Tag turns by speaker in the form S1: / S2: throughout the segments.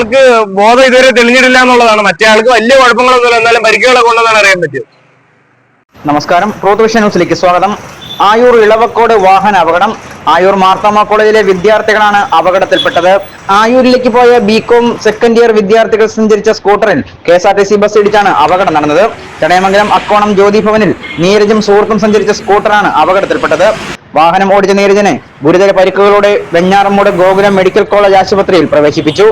S1: ആൾക്ക് ബോധം ഇതുവരെ തെളിഞ്ഞിട്ടില്ല എന്നുള്ളതാണ്. മറ്റേ ആൾക്ക് വലിയ കുഴപ്പങ്ങളൊന്നുമില്ല. എന്നാലും പരിക്കുകളൊക്കെ ഉണ്ടെന്നാണ് അറിയാൻ പറ്റിയത്.
S2: നമസ്കാരം. പ്രോത്വിഷൻ വിഷൻ ന്യൂസിലേക്ക് സ്വാഗതം. ആയൂർ ഇളവക്കോട് വാഹന അപകടം. ആയൂർ മാർത്തോമ കോളേജിലെ വിദ്യാർത്ഥികളാണ് അപകടത്തിൽപ്പെട്ടത്. ആയൂരിലേക്ക് പോയ ബികോം സെക്കൻഡ് ഇയർ വിദ്യാർത്ഥികൾ സഞ്ചരിച്ച സ്കൂട്ടറിൽ K S R T C bus ഇടിച്ചാണ് അപകടം നടന്നത്. ചടയമംഗലം അക്കോണം ജ്യോതി ഭവനിൽ നീരജും സുഹൃത്തും സഞ്ചരിച്ച സ്കൂട്ടറാണ് അപകടത്തിൽപ്പെട്ടത്. വാഹനം ഓടിച്ച നീരജനെ ഗുരുതര പരിക്കുകളോടെ വെഞ്ഞാറമ്മൂട് ഗോകുലം മെഡിക്കൽ കോളേജ് ആശുപത്രിയിൽ പ്രവേശിപ്പിച്ചു.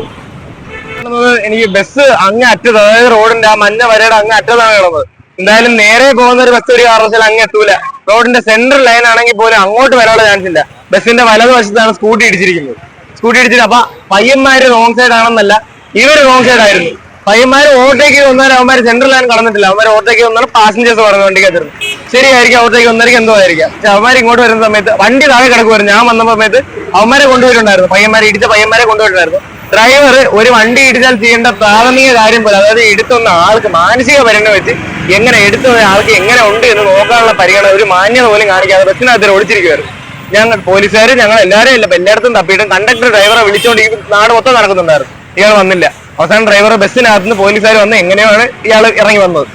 S1: കിടന്നത് എനിക്ക് ബസ് അങ്ങ് അറ്റത് അതായത് റോഡിന്റെ ആ മഞ്ഞ വരയുടെ അങ്ങ് അറ്റത്താണ് കിടന്നത് എന്തായാലും നേരെ പോകുന്ന ഒരു ബസ് ഒരു കാരണവശാലും അങ്ങ് എത്തൂല. റോഡിന്റെ സെന്റർ ലൈൻ ആണെങ്കിൽ പോലും അങ്ങോട്ട് വരാനുള്ള ചാൻസ് ഇല്ല. ബസ്സിന്റെ വലതുവശത്താണ് സ്കൂട്ടി ഇടിച്ചിരിക്കുന്നത്. സ്കൂട്ടി ഇടിച്ചിട്ട് അപ്പൊ പയ്യന്മാര് റോങ് സൈഡ് ആണെന്നല്ല ഇവർ റോങ് സൈഡ് ആയിരുന്നു. പയ്യന്മാര് ഓവർടേക്ക് വന്നാൽ അവന്മാര് സെന്റർ ലൈൻ കടന്നിട്ടില്ല. അവന്മാർ ഓവർടേക്ക് വന്നാണ് പാസഞ്ചേഴ്സ് പറഞ്ഞു വണ്ടിക്കകത്തിരുന്നു ശരിയായിരിക്കും ഓവർടേക്ക് വന്നായിരിക്കും എന്തോ ആയിരിക്കാം. പക്ഷെ അവന്മാർ ഇങ്ങോട്ട് വരുന്ന സമയത്ത് വണ്ടി താഴെ കിടക്കുമായിരുന്നു ഞാൻ വന്ന സമയത്ത് അവന്മാരെ കൊണ്ടുപോയിട്ടുണ്ടായിരുന്നു. പയ്യന്മാരെ ഇടിച്ച പയ്യന്മാരെ കൊണ്ടുപോയിട്ടുണ്ടായിരുന്നു. ഡ്രൈവർ ഒരു വണ്ടി ഇടിച്ചാൽ ചെയ്യേണ്ട പ്രാഥമിക കാര്യം പോലെ അതായത് എടുത്തുന്ന ആൾക്ക് മാനസിക പരിഗണന വെച്ച് എങ്ങനെ എടുത്തു ആൾക്ക് എങ്ങനെ ഉണ്ട് എന്ന് നോക്കാനുള്ള പരിഗണന ഒരു മാന്യത പോലും കാണിക്കാതെ ബസ്സിനകത്ത് ഓടിച്ചിരിക്കുമായിരുന്നു ഞങ്ങൾ പോലീസുകാർ ഞങ്ങൾ എല്ലാവരും ഇല്ല എല്ലായിടത്തും തപ്പിയിട്ടും കണ്ടക്ടർ ഡ്രൈവറെ വിളിച്ചുകൊണ്ട് ഈ നാട് മൊത്തം നടക്കുന്നുണ്ടായിരുന്നു. ഇയാൾ വന്നില്ല. അവസാനം ഡ്രൈവർ ബസ്സിനകത്ത് നിന്ന് പോലീസുകാർ വന്ന് എങ്ങനെയാണ് ഇയാൾ ഇറങ്ങി വന്നത്.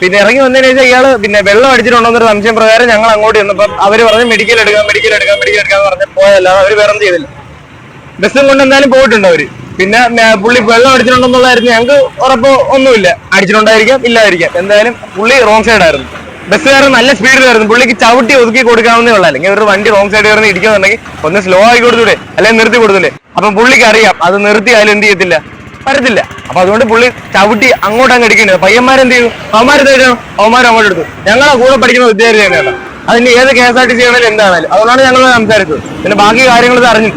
S1: പിന്നെ ഇറങ്ങി വന്നതിന് ശേഷം ഇയാൾ പിന്നെ വെള്ളം അടിച്ചിട്ടുണ്ടോന്നൊരു സംശയം പ്രകാരം ഞങ്ങൾ അങ്ങോട്ട് ചെന്നപ്പോൾ അവർ പറഞ്ഞ് മെഡിക്കൽ എടുക്കാം മെഡിക്കൽ എടുക്കാം മെഡിക്കൽ എടുക്കാന്ന് പറഞ്ഞ് പോയതല്ലാതെ അവർ വേറെ ചെയ്തില്ല. ബസ്സും കൊണ്ട് എന്തായാലും പോയിട്ടുണ്ട് അവർ? പിന്നെ പുള്ളി വെള്ളം അടിച്ചിട്ടുണ്ടെന്നുള്ളതായിരുന്നു. ഞങ്ങൾക്ക് ഉറപ്പ് ഒന്നുമില്ല. അടിച്ചിട്ടുണ്ടായിരിക്കാം ഇല്ലായിരിക്കാം. എന്തായാലും പുള്ളി റോങ് സൈഡ് ആയിരുന്നു. ബസ്സുകാരൻ നല്ല സ്പീഡിലായിരുന്നു പുള്ളിക്ക് ചവിട്ടി ഒതുക്കി കൊടുക്കാവുന്നേ ഉള്ളൂ. അല്ലെങ്കിൽ ഒരു വണ്ടി റോങ് സൈഡ് കയറുന്ന ഇടിക്കുന്നുണ്ടെങ്കിൽ ഒന്ന് സ്ലോ ആയി കൊടുത്തൂടെ? അല്ലെങ്കിൽ നിർത്തി കൊടുത്തൂടെ? അപ്പം പുള്ളിക്ക് അറിയാം അത് നിർത്തി അതിൽ എന്ത് ചെയ്യത്തില്ല. വരത്തില്ല. അപ്പൊ അതുകൊണ്ട് പുള്ളി ചവിട്ടി അങ്ങോട്ട് അങ്ങ് പയ്യന്മാരെന്ത് ചെയ്തു? അവന്മാരെ തരും അങ്ങോട്ട് എടുത്തു. ഞങ്ങളെ കൂടെ പഠിക്കുന്ന വിദ്യാർത്ഥി തന്നെയാണ് അതിന് ഏത് K S R T C ആണെങ്കിലും എന്താണേലും. അതുകൊണ്ടാണ് ഞങ്ങൾ സംസാരിച്ചത്. പിന്നെ ബാക്കി കാര്യങ്ങൾ അറിഞ്ഞു